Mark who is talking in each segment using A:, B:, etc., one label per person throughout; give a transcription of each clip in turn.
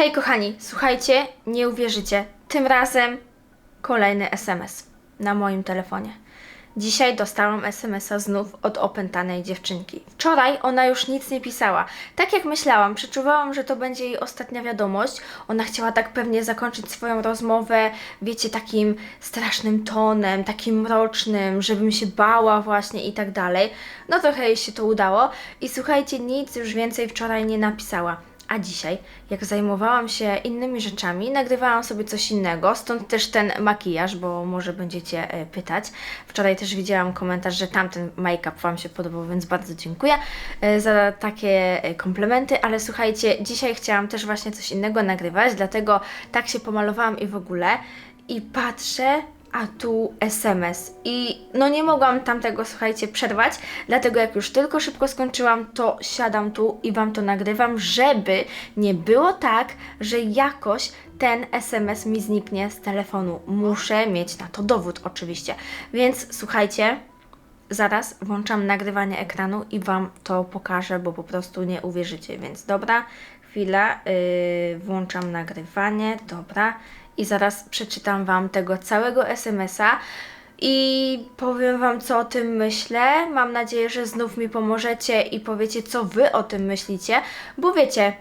A: Hej kochani, słuchajcie, nie uwierzycie. Tym razem kolejny SMS na moim telefonie. Dzisiaj dostałam SMS-a znów od opętanej dziewczynki. Wczoraj ona już nic nie pisała. Tak jak myślałam, przeczuwałam, że to będzie jej ostatnia wiadomość. Ona chciała tak pewnie zakończyć swoją rozmowę, wiecie, takim strasznym tonem, takim mrocznym, żebym się bała właśnie i tak dalej. No trochę jej się to udało. I słuchajcie, nic już więcej wczoraj nie napisała. A dzisiaj, jak zajmowałam się innymi rzeczami, nagrywałam sobie coś innego, stąd też ten makijaż, bo może będziecie e, pytać. Wczoraj też widziałam komentarz, że tamten make-up Wam się podobał, więc bardzo dziękuję e, za takie e, komplementy, ale słuchajcie, dzisiaj chciałam też właśnie coś innego nagrywać, dlatego tak się pomalowałam i w ogóle. I patrzę, a tu SMS. I no nie mogłam tamtego, słuchajcie, przerwać, dlatego jak już tylko szybko skończyłam, to siadam tu i Wam to nagrywam, żeby nie było tak, że jakoś ten SMS mi zniknie z telefonu. Muszę mieć na to dowód oczywiście. Więc słuchajcie, zaraz włączam nagrywanie ekranu i Wam to pokażę, bo po prostu nie uwierzycie. Więc dobra, chwila, yy, włączam nagrywanie, dobra. I zaraz przeczytam Wam tego całego SMS-a i powiem Wam, co o tym myślę. Mam nadzieję, że znów mi pomożecie i powiecie, co Wy o tym myślicie, bo wiecie,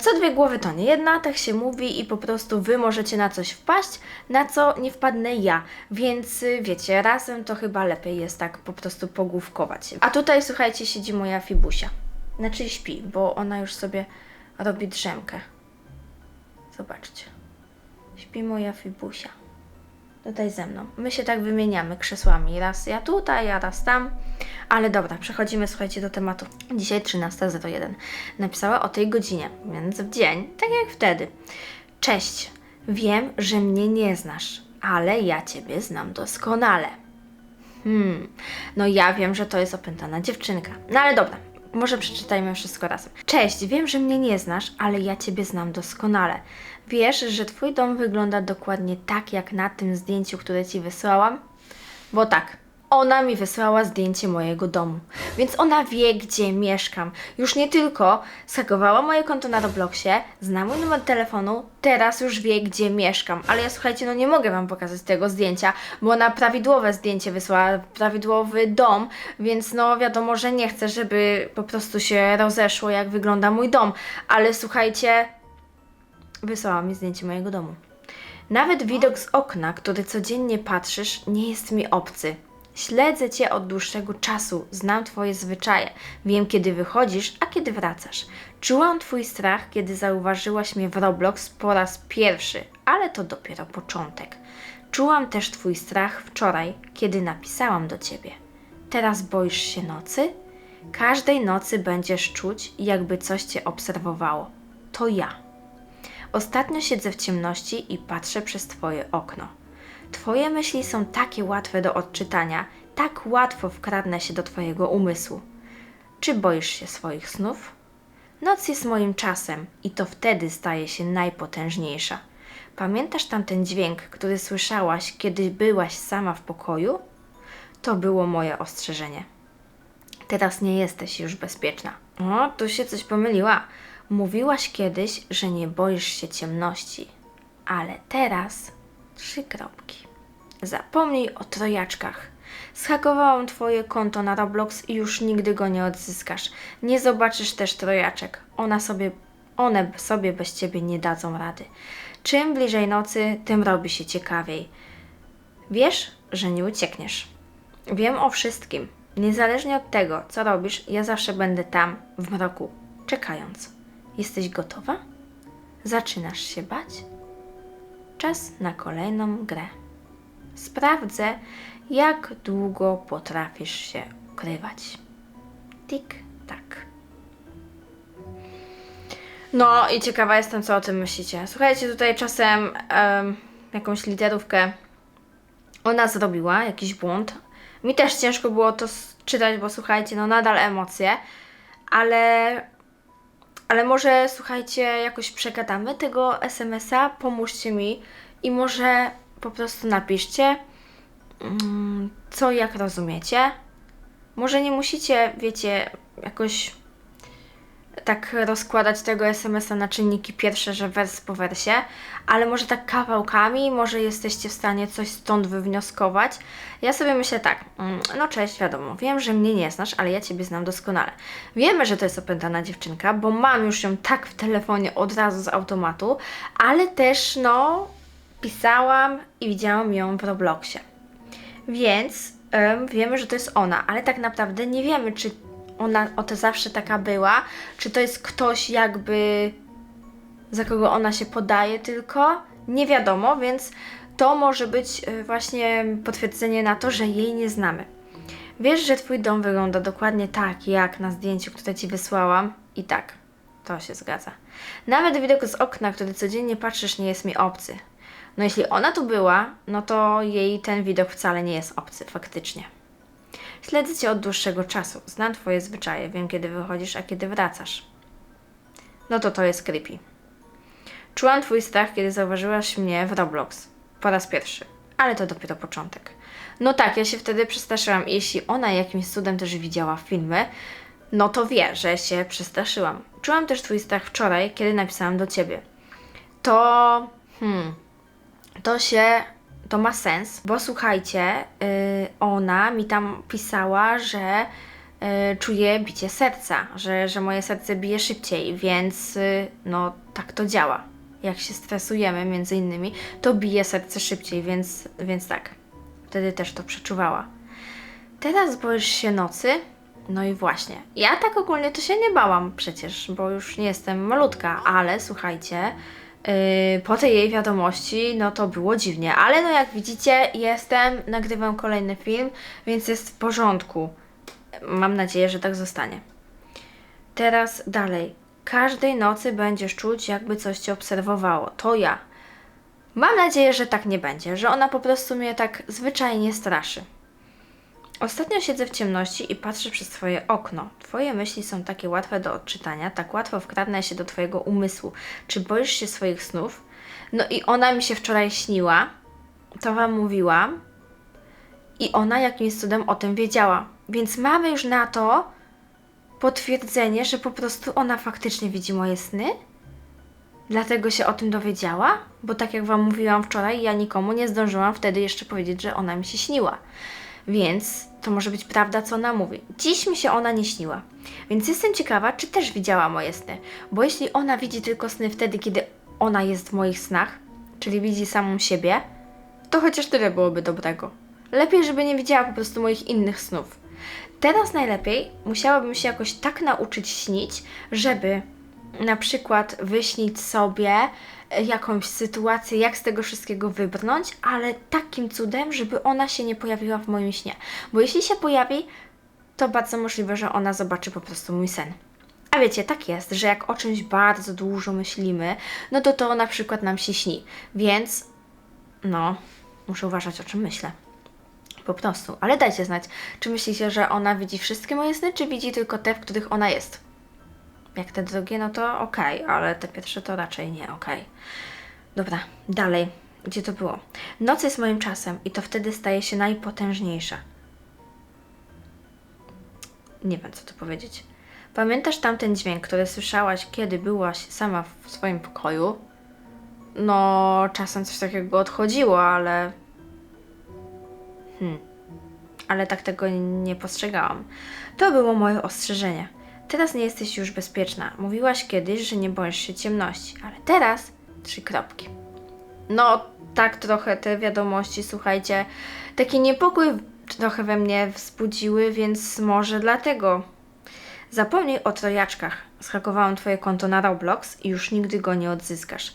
A: co dwie głowy to nie jedna, tak się mówi i po prostu Wy możecie na coś wpaść, na co nie wpadnę ja. Więc y, wiecie, razem to chyba lepiej jest tak po prostu pogłówkować. A tutaj, słuchajcie, siedzi moja Fibusia. Znaczy śpi, bo ona już sobie robi drzemkę. Zobaczcie. Śpi moja Fibusia. Tutaj ze mną. My się tak wymieniamy krzesłami. Raz ja tutaj, ja raz tam. Ale dobra, przechodzimy, słuchajcie, do tematu. Dzisiaj 13.01. Napisała o tej godzinie, więc w dzień, tak jak wtedy. Cześć. Wiem, że mnie nie znasz, ale ja Ciebie znam doskonale. Hmm, no ja wiem, że to jest opętana dziewczynka. No ale dobra, może przeczytajmy wszystko razem. Cześć, wiem, że mnie nie znasz, ale ja Ciebie znam doskonale. Wiesz, że Twój dom wygląda dokładnie tak, jak na tym zdjęciu, które Ci wysłałam? Bo tak, ona mi wysłała zdjęcie mojego domu, więc ona wie, gdzie mieszkam. Już nie tylko skakowała moje konto na Robloxie, zna mój numer telefonu, teraz już wie, gdzie mieszkam. Ale ja słuchajcie, no nie mogę Wam pokazać tego zdjęcia, bo ona prawidłowe zdjęcie wysłała, prawidłowy dom, więc no wiadomo, że nie chcę, żeby po prostu się rozeszło, jak wygląda mój dom. Ale słuchajcie, wysłała mi zdjęcie mojego domu. Nawet widok z okna, który codziennie patrzysz, nie jest mi obcy. Śledzę Cię od dłuższego czasu, znam Twoje zwyczaje, wiem kiedy wychodzisz, a kiedy wracasz. Czułam Twój strach, kiedy zauważyłaś mnie w Roblox po raz pierwszy, ale to dopiero początek. Czułam też Twój strach wczoraj, kiedy napisałam do Ciebie. Teraz boisz się nocy? Każdej nocy będziesz czuć, jakby coś Cię obserwowało. To ja. Ostatnio siedzę w ciemności i patrzę przez Twoje okno. Twoje myśli są takie łatwe do odczytania, tak łatwo wkradnę się do Twojego umysłu. Czy boisz się swoich snów? Noc jest moim czasem i to wtedy staje się najpotężniejsza. Pamiętasz tamten dźwięk, który słyszałaś, kiedy byłaś sama w pokoju? To było moje ostrzeżenie. Teraz nie jesteś już bezpieczna. O, tu się coś pomyliła. Mówiłaś kiedyś, że nie boisz się ciemności, ale teraz trzy kropki. Zapomnij o trojaczkach. Schakowałam twoje konto na Roblox i już nigdy go nie odzyskasz. Nie zobaczysz też trojaczek. Ona sobie, one sobie bez ciebie nie dadzą rady. Czym bliżej nocy, tym robi się ciekawiej. Wiesz, że nie uciekniesz. Wiem o wszystkim. Niezależnie od tego, co robisz, ja zawsze będę tam, w mroku, czekając. Jesteś gotowa? Zaczynasz się bać? Czas na kolejną grę. Sprawdzę, jak długo potrafisz się ukrywać. Tik, tak. No i ciekawa jestem, co o tym myślicie. Słuchajcie, tutaj czasem em, jakąś literówkę ona zrobiła, jakiś błąd. Mi też ciężko było to czytać, bo słuchajcie, no nadal emocje, ale ale może słuchajcie, jakoś przegadamy tego SMS-a, pomóżcie mi i może po prostu napiszcie, mm, co jak rozumiecie. Może nie musicie, wiecie, jakoś tak rozkładać tego SMS-a na czynniki pierwsze, że wers po wersie, ale może tak kawałkami, może jesteście w stanie coś stąd wywnioskować. Ja sobie myślę tak, mm, no cześć, wiadomo, wiem, że mnie nie znasz, ale ja Ciebie znam doskonale. Wiemy, że to jest opętana dziewczynka, bo mam już ją tak w telefonie od razu z automatu, ale też, no, pisałam i widziałam ją w Robloxie. Więc em, wiemy, że to jest ona, ale tak naprawdę nie wiemy, czy ona o to zawsze taka była, czy to jest ktoś jakby za kogo ona się podaje tylko, nie wiadomo, więc to może być e, właśnie potwierdzenie na to, że jej nie znamy. Wiesz, że twój dom wygląda dokładnie tak, jak na zdjęciu, które ci wysłałam i tak, to się zgadza. Nawet widok z okna, który codziennie patrzysz, nie jest mi obcy. No jeśli ona tu była, no to jej ten widok wcale nie jest obcy, faktycznie. Śledzę cię od dłuższego czasu. Znam twoje zwyczaje. Wiem, kiedy wychodzisz, a kiedy wracasz. No to to jest creepy. Czułam twój strach, kiedy zauważyłaś mnie w Roblox. Po raz pierwszy. Ale to dopiero początek. No tak, ja się wtedy przestraszyłam. I Jeśli ona jakimś cudem też widziała filmy, no to wie, że się przestraszyłam. Czułam też twój strach wczoraj, kiedy napisałam do ciebie. To... Hmm to się, to ma sens, bo słuchajcie, yy, ona mi tam pisała, że yy, czuje bicie serca, że, że moje serce bije szybciej, więc yy, no tak to działa. Jak się stresujemy między innymi, to bije serce szybciej, więc, więc tak. Wtedy też to przeczuwała. Teraz boisz się nocy? No i właśnie. Ja tak ogólnie to się nie bałam przecież, bo już nie jestem malutka, ale słuchajcie, po tej jej wiadomości, no to było dziwnie, ale no jak widzicie, jestem, nagrywam kolejny film, więc jest w porządku. Mam nadzieję, że tak zostanie. Teraz dalej. Każdej nocy będziesz czuć, jakby coś cię obserwowało. To ja. Mam nadzieję, że tak nie będzie, że ona po prostu mnie tak zwyczajnie straszy. Ostatnio siedzę w ciemności i patrzę przez Twoje okno. Twoje myśli są takie łatwe do odczytania, tak łatwo wkradnę się do Twojego umysłu. Czy boisz się swoich snów? No i ona mi się wczoraj śniła, to Wam mówiłam, i ona jakimś cudem o tym wiedziała. Więc mamy już na to potwierdzenie, że po prostu ona faktycznie widzi moje sny. Dlatego się o tym dowiedziała, bo tak jak Wam mówiłam wczoraj, ja nikomu nie zdążyłam wtedy jeszcze powiedzieć, że ona mi się śniła. Więc to może być prawda, co ona mówi. Dziś mi się ona nie śniła. Więc jestem ciekawa, czy też widziała moje sny. Bo jeśli ona widzi tylko sny wtedy, kiedy ona jest w moich snach, czyli widzi samą siebie, to chociaż tyle byłoby dobrego. Lepiej, żeby nie widziała po prostu moich innych snów. Teraz najlepiej musiałabym się jakoś tak nauczyć śnić, żeby na przykład wyśnić sobie jakąś sytuację, jak z tego wszystkiego wybrnąć, ale takim cudem, żeby ona się nie pojawiła w moim śnie. Bo jeśli się pojawi, to bardzo możliwe, że ona zobaczy po prostu mój sen. A wiecie, tak jest, że jak o czymś bardzo dużo myślimy, no to to na przykład nam się śni. Więc, no, muszę uważać o czym myślę. Po prostu. Ale dajcie znać, czy myślicie, że ona widzi wszystkie moje sny, czy widzi tylko te, w których ona jest. Jak te drugie, no to okej, okay, ale te pierwsze to raczej nie okej. Okay. Dobra, dalej. Gdzie to było? Noc jest moim czasem i to wtedy staje się najpotężniejsza. Nie wiem, co tu powiedzieć. Pamiętasz tamten dźwięk, który słyszałaś, kiedy byłaś sama w swoim pokoju? No, czasem coś takiego odchodziło, ale. Hmm. Ale tak tego nie postrzegałam. To było moje ostrzeżenie. Teraz nie jesteś już bezpieczna. Mówiłaś kiedyś, że nie boisz się ciemności, ale teraz trzy kropki. No, tak trochę te wiadomości, słuchajcie, taki niepokój trochę we mnie wzbudziły, więc może dlatego. Zapomnij o trojaczkach. Schakowałam Twoje konto na Roblox i już nigdy go nie odzyskasz.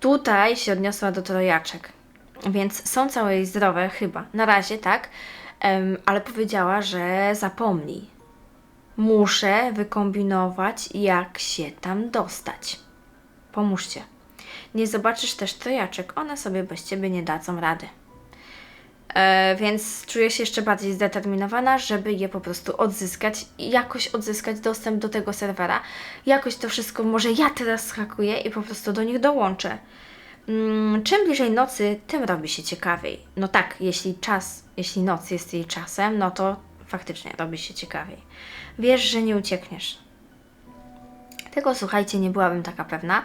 A: Tutaj się odniosła do trojaczek, więc są całe i zdrowe, chyba. Na razie, tak, um, ale powiedziała, że zapomnij. Muszę wykombinować, jak się tam dostać. Pomóżcie. Nie zobaczysz też trojaczek, one sobie bez ciebie nie dadzą rady. E, więc czuję się jeszcze bardziej zdeterminowana, żeby je po prostu odzyskać i jakoś odzyskać dostęp do tego serwera. Jakoś to wszystko może ja teraz schakuję i po prostu do nich dołączę. Mm, czym bliżej nocy, tym robi się ciekawiej. No tak, jeśli czas, jeśli noc jest jej czasem, no to faktycznie robi się ciekawiej. Wiesz, że nie uciekniesz. Tego słuchajcie, nie byłabym taka pewna.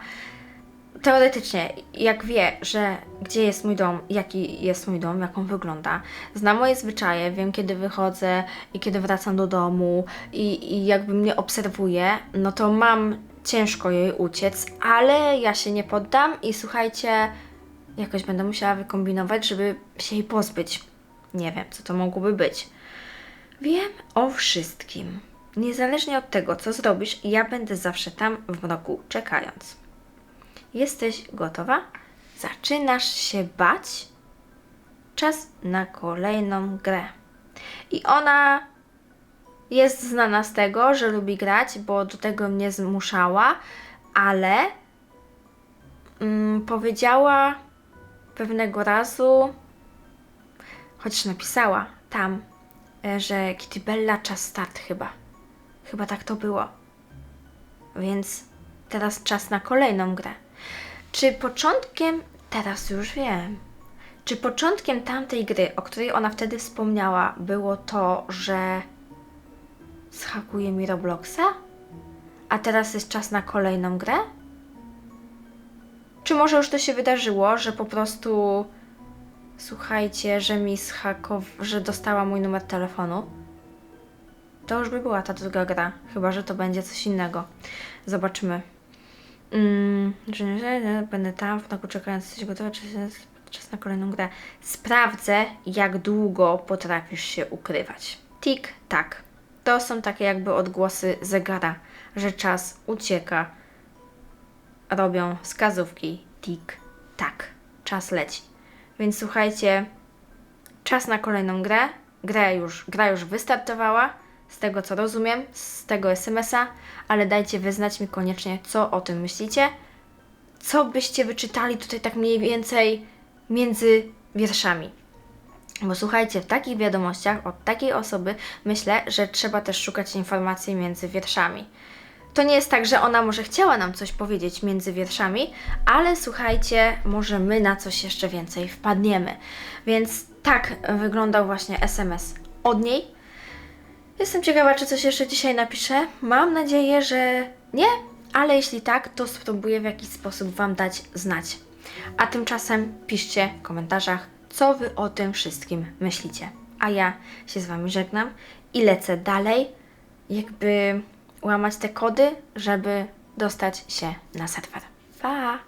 A: Teoretycznie, jak wie, że gdzie jest mój dom, jaki jest mój dom, jak on wygląda, zna moje zwyczaje, wiem kiedy wychodzę i kiedy wracam do domu i, i jakby mnie obserwuje, no to mam ciężko jej uciec, ale ja się nie poddam i słuchajcie, jakoś będę musiała wykombinować, żeby się jej pozbyć. Nie wiem, co to mogłoby być. Wiem o wszystkim. Niezależnie od tego, co zrobisz, ja będę zawsze tam w mroku czekając. Jesteś gotowa? Zaczynasz się bać? Czas na kolejną grę. I ona jest znana z tego, że lubi grać, bo do tego mnie zmuszała, ale mm, powiedziała pewnego razu, chociaż napisała tam, że Kitty Bella czas start chyba. Chyba tak to było. Więc teraz czas na kolejną grę. Czy początkiem, teraz już wiem, czy początkiem tamtej gry, o której ona wtedy wspomniała, było to, że schakuje mi Robloxa? A teraz jest czas na kolejną grę? Czy może już to się wydarzyło, że po prostu słuchajcie, że mi schakow... że dostała mój numer telefonu? To już by była ta druga gra, chyba że to będzie coś innego. Zobaczymy. Mm, będę tam w nogu czekając, jesteś gotowa, czy czas na kolejną grę. Sprawdzę, jak długo potrafisz się ukrywać. Tik, tak. To są takie jakby odgłosy zegara, że czas ucieka. Robią wskazówki tik, tak. Czas leci. Więc słuchajcie, czas na kolejną grę. Gra już, gra już wystartowała, z tego co rozumiem, z tego SMS-a, ale dajcie wyznać mi koniecznie, co o tym myślicie. Co byście wyczytali tutaj tak mniej więcej między wierszami. Bo słuchajcie, w takich wiadomościach od takiej osoby myślę, że trzeba też szukać informacji między wierszami. To nie jest tak, że ona może chciała nam coś powiedzieć między wierszami, ale słuchajcie, może my na coś jeszcze więcej wpadniemy. Więc tak wyglądał właśnie SMS od niej. Jestem ciekawa, czy coś jeszcze dzisiaj napiszę. Mam nadzieję, że nie, ale jeśli tak, to spróbuję w jakiś sposób Wam dać znać. A tymczasem piszcie w komentarzach, co Wy o tym wszystkim myślicie. A ja się z Wami żegnam i lecę dalej, jakby łamać te kody, żeby dostać się na serwer. Pa!